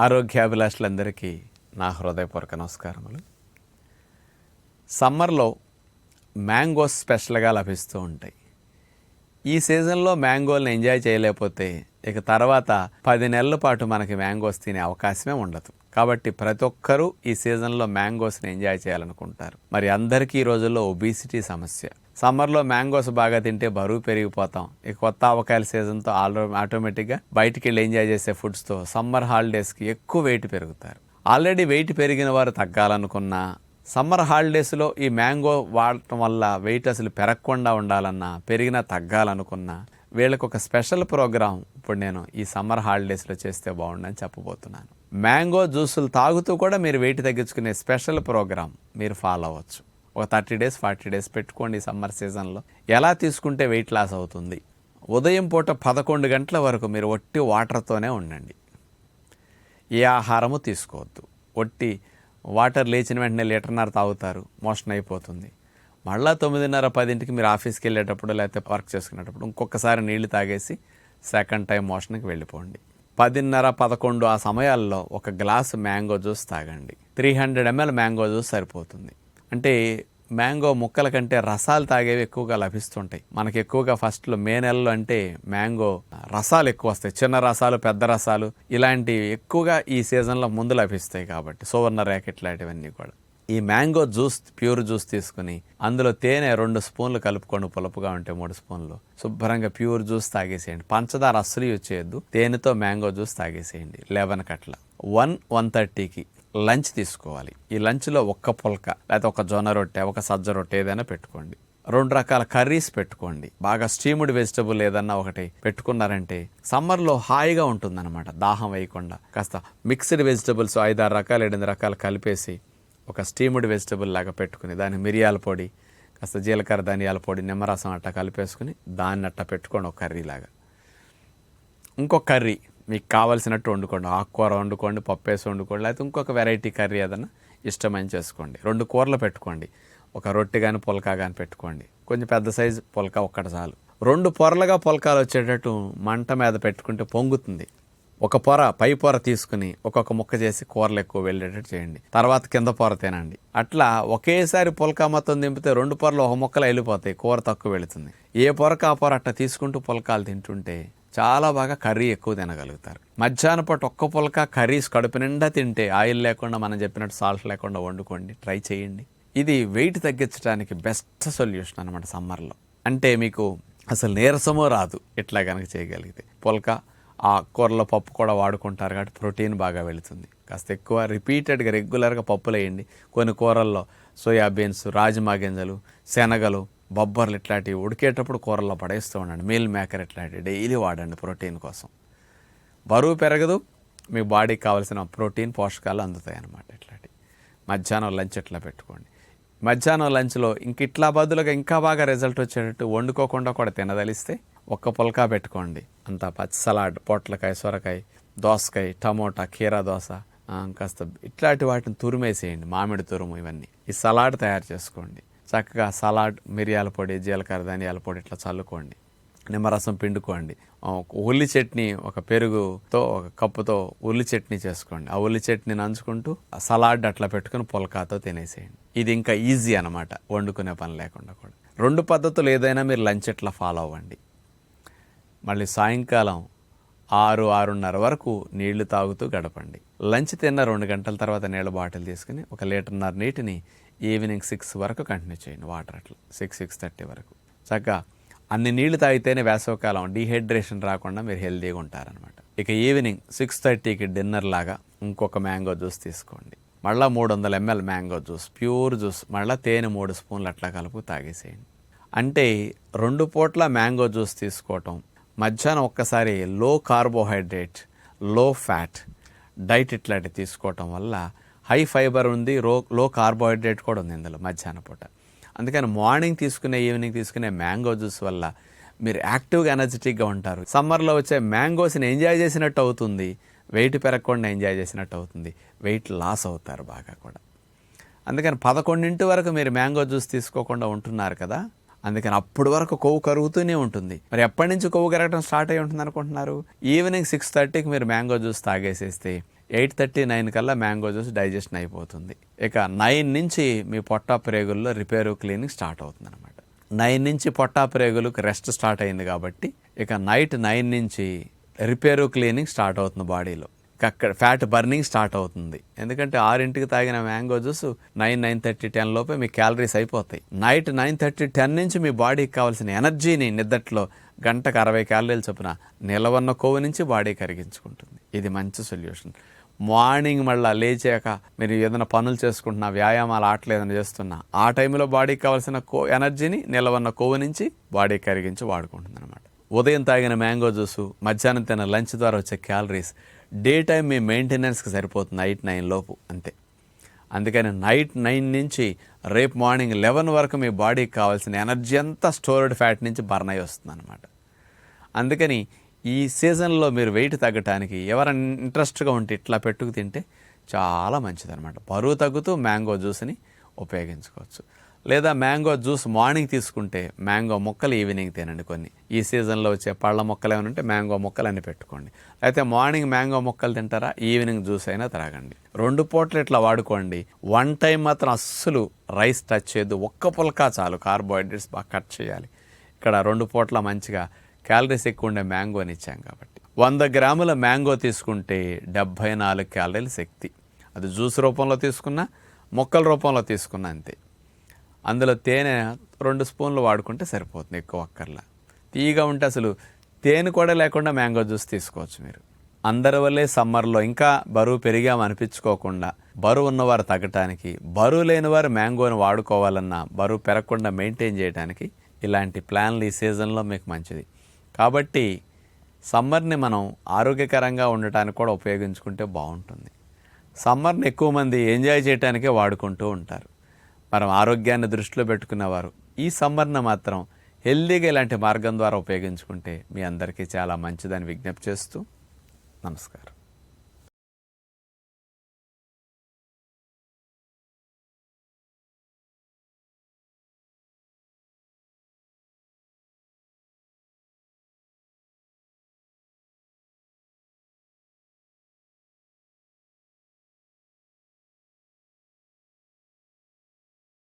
ఆరోగ్యాభిలాషులందరికీ నా హృదయపూర్వక నమస్కారములు. సమ్మర్లో మ్యాంగోస్ స్పెషల్గా లభిస్తూ ఉంటాయి. ఈ సీజన్లో మ్యాంగోల్ని ఎంజాయ్ చేయలేకపోతే ఇక తర్వాత పది నెలల పాటు మనకి మ్యాంగోస్ తినే అవకాశమే ఉండదు. కాబట్టి ప్రతి ఒక్కరూ ఈ సీజన్లో మ్యాంగోస్ని ఎంజాయ్ చేయాలనుకుంటారు. మరి అందరికీ ఈ రోజుల్లో ఒబీసిటీ సమస్య. సమ్మర్లో మ్యాంగోస్ బాగా తింటే బరువు పెరిగిపోతాం. ఇక కొత్త ఆవకాయల సీజన్తో ఆల్రెడీ ఆటోమేటిక్గా బయటికి వెళ్ళి ఎంజాయ్ చేసే ఫుడ్స్తో సమ్మర్ హాలిడేస్కి ఎక్కువ వెయిట్ పెరుగుతారు. ఆల్రెడీ వెయిట్ పెరిగిన వారు తగ్గాలనుకున్నా సమ్మర్ హాలిడేస్లో ఈ మ్యాంగో వాడటం వల్ల వెయిట్ అసలు పెరగకుండా ఉండాలన్నా పెరిగినా తగ్గాలనుకున్నా వీళ్ళకి ఒక స్పెషల్ ప్రోగ్రాం ఇప్పుడు నేను ఈ సమ్మర్ హాలిడేస్లో చేస్తే బాగుండని చెప్పబోతున్నాను. మ్యాంగో జ్యూసులు తాగుతూ కూడా మీరు వెయిట్ తగ్గించుకునే స్పెషల్ ప్రోగ్రామ్ మీరు ఫాలో అవ్వచ్చు. ఒక థర్టీ డేస్ ఫార్టీ డేస్ పెట్టుకోండి సమ్మర్ సీజన్లో. ఎలా తీసుకుంటే వెయిట్ లాస్ అవుతుంది? ఉదయం పూట పదకొండు గంటల వరకు మీరు ఒట్టి వాటర్తోనే ఉండండి. ఏ ఆహారము తీసుకోవద్దు. ఒట్టి వాటర్ లేచిన వెంటనే లీటర్న్నర తాగుతారు. మోషన్ అయిపోతుంది. మళ్ళా తొమ్మిదిన్నర పదింటికి మీరు ఆఫీస్కి వెళ్ళేటప్పుడు లేకపోతే వర్క్ చేసుకునేటప్పుడు ఇంకొకసారి నీళ్ళు తాగేసి సెకండ్ టైం మోషన్కి వెళ్ళిపోండి. పదిన్నర పదకొండు ఆ సమయాల్లో ఒక గ్లాసు మ్యాంగో జ్యూస్ తాగండి. Three hundred ML mango juice సరిపోతుంది. అంటే మ్యాంగో ముక్కల కంటే రసాలు తాగేవి ఎక్కువగా లభిస్తుంటాయి. మనకి ఎక్కువగా ఫస్ట్లో మే నెలలో అంటే మ్యాంగో రసాలు ఎక్కువ వస్తాయి. చిన్న రసాలు పెద్ద రసాలు ఇలాంటివి ఎక్కువగా ఈ సీజన్లో ముందు లభిస్తాయి కాబట్టి సువర్ణ ర్యాకెట్ లాంటివన్నీ కూడా. ఈ మ్యాంగో జ్యూస్ ప్యూర్ జ్యూస్ తీసుకుని అందులో తేనె రెండు స్పూన్లు కలుపుకోండి పులుపుగా ఉంటే మూడు స్పూన్లు. శుభ్రంగా ప్యూర్ జ్యూస్ తాగేసేయండి. పంచదార అస్సలు యూజ్ చేయొద్దు. తేనెతో మ్యాంగో జ్యూస్ తాగేసేయండి. లెవెన్ కట్ల. వన్ వన్ థర్టీకి లంచ్ తీసుకోవాలి. ఈ లంచ్లో ఒక్క పుల్క లేకపోతే ఒక జొన్న రొట్టె ఒక సజ్జ రొట్టె ఏదైనా పెట్టుకోండి. రెండు రకాల కర్రీస్ పెట్టుకోండి. బాగా స్టీముడ్ వెజిటబుల్ ఏదన్నా ఒకటి పెట్టుకున్నారంటే సమ్మర్లో హాయిగా ఉంటుందన్నమాట. దాహం వేయకుండా కాస్త మిక్స్డ్ వెజిటబుల్స్ ఐదారు రకాలు ఎనిమిది రకాలు కలిపేసి ఒక స్టీమ్డ్ వెజిటబుల్ లాగా పెట్టుకుని దాని మిరియాల పొడి కాస్త జీలకర్ర ధనియాల పొడి నిమ్మరసం అట్ట కలిపేసుకుని దాన్ని అట్ట పెట్టుకోండి ఒక కర్రీ లాగా. ఇంకొక కర్రీ మీకు కావలసినట్టు వండుకోండి. ఆకుకూర వండుకోండి పప్పు వేసి వండుకోండి లేకపోతే ఇంకొక వెరైటీ కర్రీ ఏదైనా ఇష్టమైన చేసుకోండి. రెండు కూరలు పెట్టుకోండి. ఒక రొట్టె కానీ పుల్కా కానీ పెట్టుకోండి. కొంచెం పెద్ద సైజు పుల్కా ఒక్కటి చాలు. రెండు పొరలుగా పుల్కాలు వచ్చేటట్టు మంట మీద పెట్టుకుంటే పొంగుతుంది. ఒక పొర పై పొర తీసుకుని ఒక్కొక్క ముక్క చేసి కూరలు ఎక్కువ వెళ్ళేటట్టు చేయండి. తర్వాత కింద పొర తినండి. అట్లా ఒకేసారి పుల్కా మొత్తం దింపితే రెండు పొరలు ఒక ముక్కలు వెళ్ళిపోతాయి కూర తక్కువ వెళుతుంది. ఏ పొరకు ఆ పొర అట్లా తీసుకుంటూ పుల్కాలు తింటుంటే చాలా బాగా కర్రీ ఎక్కువ తినగలుగుతారు. మధ్యాహ్నం పూట ఒక్క పుల్క కర్రీస్ కడుపు నిండా తింటే ఆయిల్ లేకుండా మనం చెప్పినట్టు సాల్ట్ లేకుండా వండుకోండి ట్రై చేయండి. ఇది వెయిట్ తగ్గించడానికి బెస్ట్ సొల్యూషన్ అనమాట సమ్మర్లో. అంటే మీకు అసలు నీరసమో రాదు ఇట్లా కనుక చేయగలిగితే. పుల్క ఆ కూరలో పప్పు కూడా వాడుకుంటారు కాబట్టి ప్రోటీన్ బాగా వెళుతుంది. కాస్త ఎక్కువ రిపీటెడ్గా రెగ్యులర్గా పప్పులు వేయండి. కొన్ని కూరల్లో సోయాబీన్స్ రాజ్మా గింజలు శనగలు బొబ్బర్లు ఇట్లాంటివి ఉడికేటప్పుడు కూరల్లో పడేస్తూ ఉండండి. మీల్ మేకర్ ఇట్లాంటివి డైలీ వాడండి ప్రోటీన్ కోసం. బరువు పెరగదు మీ బాడీకి కావాల్సిన ప్రోటీన్ పోషకాలు అందుతాయి అన్నమాట ఇట్లాంటివి. మధ్యాహ్నం లంచ్ ఇట్లా పెట్టుకోండి. మధ్యాహ్నం లంచ్లో ఇంక ఇట్లా బదులుగా ఇంకా బాగా రిజల్ట్ వచ్చేటట్టు వండుకోకుండా కూడా తినదలిస్తే ఒక్క పుల్కా పెట్టుకోండి. అంతా పచ్చి సలాడ్ పొట్లకాయ సొరకాయ దోసకాయ టమోటా కీరా దోస కాస్త ఇట్లాంటి వాటిని తురిమేసేయండి మామిడి తురుము ఇవన్నీ. ఈ సలాడ్ తయారు చేసుకోండి. చక్కగా సలాడ్ మిరియాల పొడి జీలకర్ర ధనియాల పొడి ఇట్లా చల్లుకోండి. నిమ్మరసం పిండుకోండి. ఒక ఉల్లి చట్నీ ఒక పెరుగుతో ఒక కప్పుతో ఉల్లి చట్నీ చేసుకోండి. ఆ ఉల్లి చట్నీ నంచుకుంటూ ఆ సలాడ్ అట్లా పెట్టుకుని పొలకాతో తినేసేయండి. ఇది ఇంకా ఈజీ అనమాట వండుకునే పని లేకుండా కూడా. రెండు పద్ధతులు ఏదైనా మీరు లంచ్ ఇట్లా ఫాలో అవ్వండి. మళ్ళీ సాయంకాలం ఆరు ఆరున్నర వరకు నీళ్ళు తాగుతూ గడపండి. లంచ్ తిన్న రెండు గంటల తర్వాత నీళ్ళ బాటిల్ తీసుకుని ఒక లీటర్న్నర నీటిని ఈవినింగ్ సిక్స్ వరకు కంటిన్యూ చేయండి వాటర్ అట్లా. సిక్స్ సిక్స్ థర్టీ వరకు. చక్కగా అన్ని నీళ్ళు తాగితేనే వేసవకాలం డీహైడ్రేషన్ రాకుండా మీరు హెల్తీగా ఉంటారనమాట ఇక ఈవినింగ్ సిక్స్ థర్టీకి డిన్నర్ లాగా ఇంకొక మ్యాంగో జ్యూస్ తీసుకోండి. మళ్ళీ మూడు వందల ML mango juice pure juice మళ్ళీ తేనె మూడు స్పూన్లు అట్లా కలుపు తాగేసేయండి. అంటే రెండు పూట్ల మ్యాంగో జ్యూస్ తీసుకోవటం మధ్యాహ్నం ఒక్కసారి లో కార్బోహైడ్రేట్లో ఫ్యాట్ డైట్ ఇట్లాంటివి తీసుకోవటం వల్ల హై ఫైబర్ ఉంది రో లో కార్బోహైడ్రేట్ కూడా ఉంది ఇందులో మధ్యాహ్నం పూట. అందుకని మార్నింగ్ తీసుకునే ఈవినింగ్ తీసుకునే మ్యాంగో జ్యూస్ వల్ల మీరు యాక్టివ్గా ఎనర్జెటిక్గా ఉంటారు. సమ్మర్లో వచ్చే మ్యాంగోస్ని ఎంజాయ్ చేసినట్టు అవుతుంది వెయిట్ పెరగకుండా ఎంజాయ్ చేసినట్టు అవుతుంది వెయిట్ లాస్ అవుతారు బాగా కూడా. అందుకని పదకొండింటి వరకు మీరు మ్యాంగో జ్యూస్ తీసుకోకుండా ఉంటున్నారు కదా అందుకని అప్పటి వరకు కొవ్వు కరుగుతూనే ఉంటుంది. మరి ఎప్పటి నుంచి కొవ్వు కరగడం స్టార్ట్ అయి ఉంటుంది అనుకుంటున్నారు? ఈవినింగ్ సిక్స్ థర్టీకి మీరు మ్యాంగో జ్యూస్ తాగేసేస్తే ఎయిట్ థర్టీ నైన్ కల్లా మ్యాంగో జ్యూస్ డైజెషన్ అయిపోతుంది. ఇక నైన్ నుంచి మీ పొట్టా ప్రేగుల్లో రిపేరు క్లీనింగ్ స్టార్ట్ అవుతుంది అనమాట నైన్ నుంచి పొట్టా ప్రేగులకు రెస్ట్ స్టార్ట్ అయింది కాబట్టి ఇక నైట్ నైన్ నుంచి రిపేరు క్లీనింగ్ స్టార్ట్ అవుతుంది బాడీలో. అక్కడ ఫ్యాట్ బర్నింగ్ స్టార్ట్ అవుతుంది. ఎందుకంటే ఆరింటికి తాగిన mango juice nine nine thirty ten లోపే మీ క్యాలరీస్ అయిపోతాయి. నైట్ నైన్ థర్టీ టెన్ నుంచి మీ బాడీకి కావాల్సిన ఎనర్జీని నిద్దట్లో గంటకు అరవై క్యాలరీలు చొప్పున నిలవన్న కొవ్వు నుంచి బాడీ కరిగించుకుంటుంది. ఇది మంచి సొల్యూషన్. మార్నింగ్ మళ్ళీ లేచాక మీరు ఏదైనా పనులు చేసుకుంటున్నా వ్యాయామాలు ఆటలు ఏదైనా చేస్తున్నా ఆ టైంలో బాడీకి కావాల్సిన కో ఎనర్జీని నిలవన్న కొవ్వు నుంచి బాడీ కరిగించి వాడుకుంటుంది అనమాట ఉదయం తాగిన మ్యాంగో జ్యూసు మధ్యాహ్నం తిన లంచ్ ద్వారా వచ్చే క్యాలరీస్ డే టైం మీ మెయింటెనెన్స్కి సరిపోతుంది నైట్ నైన్ లోపు అంతే. అందుకని నైట్ నైన్ నుంచి రేపు మార్నింగ్ లెవెన్ వరకు మీ బాడీకి కావాల్సిన ఎనర్జీ అంతా స్టోర్డ్ ఫ్యాట్ నుంచి బర్న్ అయి వస్తుంది అనమాట అందుకని ఈ సీజన్లో మీరు వెయిట్ తగ్గటానికి ఎవరైనా ఇంట్రెస్ట్గా ఉంటే ఇట్లా పెట్టుకు తింటే చాలా మంచిదన్నమాట. బరువు తగ్గుతూ మ్యాంగో జ్యూస్ని ఉపయోగించుకోవచ్చు. లేదా మ్యాంగో జ్యూస్ మార్నింగ్ తీసుకుంటే మ్యాంగో మొక్కలు ఈవినింగ్ తినండి కొన్ని. ఈ సీజన్లో వచ్చే పళ్ళ మొక్కలు ఏమైనా ఉంటే మ్యాంగో మొక్కలు అని పెట్టుకోండి. అయితే మార్నింగ్ మ్యాంగో మొక్కలు తింటారా? ఈవినింగ్ జ్యూస్ అయినా త్రాగండి. రెండు పూటలు ఇట్లా వాడుకోండి. వన్ టైం మాత్రం అస్సలు రైస్ టచ్ చేయొద్దు. ఒక్క పుల్కా చాలు. కార్బోహైడ్రేట్స్ బాగా కట్ చేయాలి. ఇక్కడ రెండు పూట్ల మంచిగా క్యాలరీస్ ఎక్కువ ఉండే మ్యాంగోని ఇచ్చాం కాబట్టి. వంద గ్రాముల మ్యాంగో తీసుకుంటే డెబ్భై నాలుగు క్యాలరీల శక్తి. అది జ్యూస్ రూపంలో తీసుకున్నా మొక్కల రూపంలో తీసుకున్నా అంతే. అందులో తేనె రెండు స్పూన్లు వాడుకుంటే సరిపోతుంది ఎక్కువ అక్కర్లా. తీయగా ఉంటే అసలు తేనె కూడా లేకుండా మ్యాంగో జ్యూస్ తీసుకోవచ్చు మీరు. అందరి వల్లే సమ్మర్లో ఇంకా బరువు పెరిగాం అనిపించుకోకుండా బరువు ఉన్నవారు తగ్గటానికి బరువు లేని వారు మ్యాంగోని వాడుకోవాలన్నా బరువు పెరగకుండా మెయింటైన్ చేయడానికి ఇలాంటి ప్లాన్లు ఈ సీజన్లో మీకు మంచిది. కాబట్టి సమ్మర్ని మనం ఆరోగ్యకరంగా ఉండటానికి కూడా ఉపయోగించుకుంటే బాగుంటుంది. సమ్మర్ని ఎక్కువ మంది ఎంజాయ్ చేయడానికే వాడుకుంటూ ఉంటారు. మనం ఆరోగ్యాన్ని దృష్టిలో పెట్టుకున్నవారు. ఈ సమ్మర్ని మాత్రం హెల్దీగా ఇలాంటి మార్గం ద్వారా ఉపయోగించుకుంటే మీ అందరికీ చాలా మంచిదని విజ్ఞప్తి చేస్తూ నమస్కారం.